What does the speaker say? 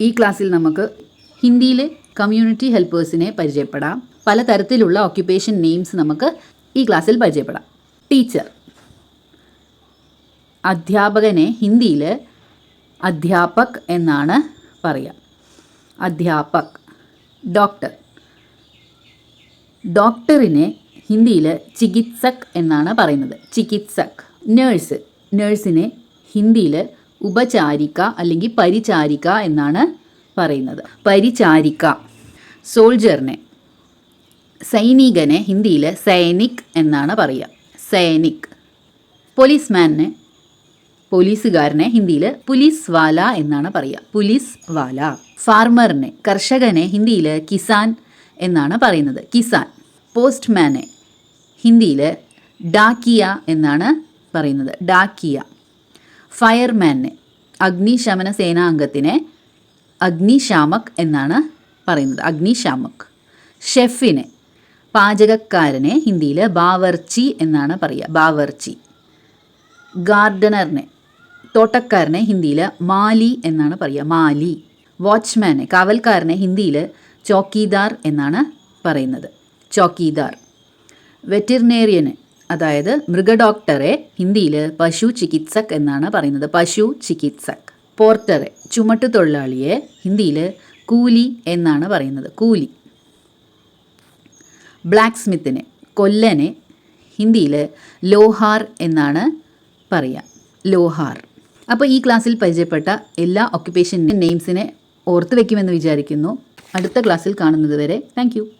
ഈ ക്ലാസ്സിൽ നമുക്ക് ഹിന്ദിയിലെ കമ്മ്യൂണിറ്റി ഹെൽപ്പേഴ്സിനെ പരിചയപ്പെടാം. പലതരത്തിലുള്ള ഓക്യുപ്പേഷൻ നെയിംസ് നമുക്ക് ഈ ക്ലാസ്സിൽ പരിചയപ്പെടാം. ടീച്ചർ അധ്യാപകനെ ഹിന്ദിയിൽ അധ്യാപക് എന്നാണ് പറയുക അധ്യാപക്. ഡോക്ടർ ഡോക്ടറിനെ ഹിന്ദിയിൽ ചികിത്സക് എന്നാണ് പറയുന്നത്. ചികിത്സക്. നേഴ്സ് നേഴ്സിനെ ഹിന്ദിയിൽ ഉപചാരിക അല്ലെങ്കിൽ പരിചാരിക എന്നാണ് പറയുന്നത്. പരിചാരിക. സോൾജറിനെ. സൈനികനെ ഹിന്ദിയിൽ സൈനിക് എന്നാണ് പറയുക. സൈനിക്. പോലീസ്മാനെ. പോലീസുകാരനെ ഹിന്ദിയിൽ പുലീസ് വാല എന്നാണ് പറയുക. പുലീസ് വാല ഫാർമറിനെ. കർഷകനെ ഹിന്ദിയിൽ കിസാൻ എന്നാണ് പറയുന്നത്. കിസാൻ. പോസ്റ്റ്മാനെ. ഹിന്ദിയിൽ ഡാക്കിയ എന്നാണ് പറയുന്നത്. ഡാക്കിയ. ഫയർമാനെ അഗ്നിശമന സേനാംഗത്തിനെ അഗ്നിശാമക് എന്നാണ് പറയുന്നത്. അഗ്നിശാമക്. ഷെഫിനെ പാചകക്കാരനെ ഹിന്ദിയിൽ ബാവർച്ചി എന്നാണ് പറയുക. ബാവർച്ചി. ഗാർഡനറിനെ തോട്ടക്കാരനെ ഹിന്ദിയിൽ മാലി എന്നാണ് പറയുക. മാലി. വാച്ച്മാനെ കാവൽക്കാരനെ ഹിന്ദിയിൽ ചോക്കീദാർ എന്നാണ് പറയുന്നത്. ചോക്കീദാർ. വെറ്റിറിനേറിയന് അതായത് മൃഗഡോക്ടറെ ഹിന്ദിയിൽ പശു ചികിത്സക് എന്നാണ് പറയുന്നത്. പശു ചികിത്സക്. പോർട്ടറെ ചുമട്ടുതൊഴിലാളിയെ ഹിന്ദിയിൽ കൂലി എന്നാണ് പറയുന്നത്. കൂലി. ബ്ലാക്ക് സ്മിത്തിനെ കൊല്ലനെ ഹിന്ദിയിൽ ലോഹാർ എന്നാണ് പറയുക ലോഹാർ. അപ്പോൾ ഈ ക്ലാസ്സിൽ പരിചയപ്പെട്ട എല്ലാ ഒക്യുപ്പേഷൻ നെയിംസിനെ ഓർത്ത് വയ്ക്കുമെന്ന് വിചാരിക്കുന്നു. അടുത്ത ക്ലാസ്സിൽ കാണുന്നത് വരെ. താങ്ക്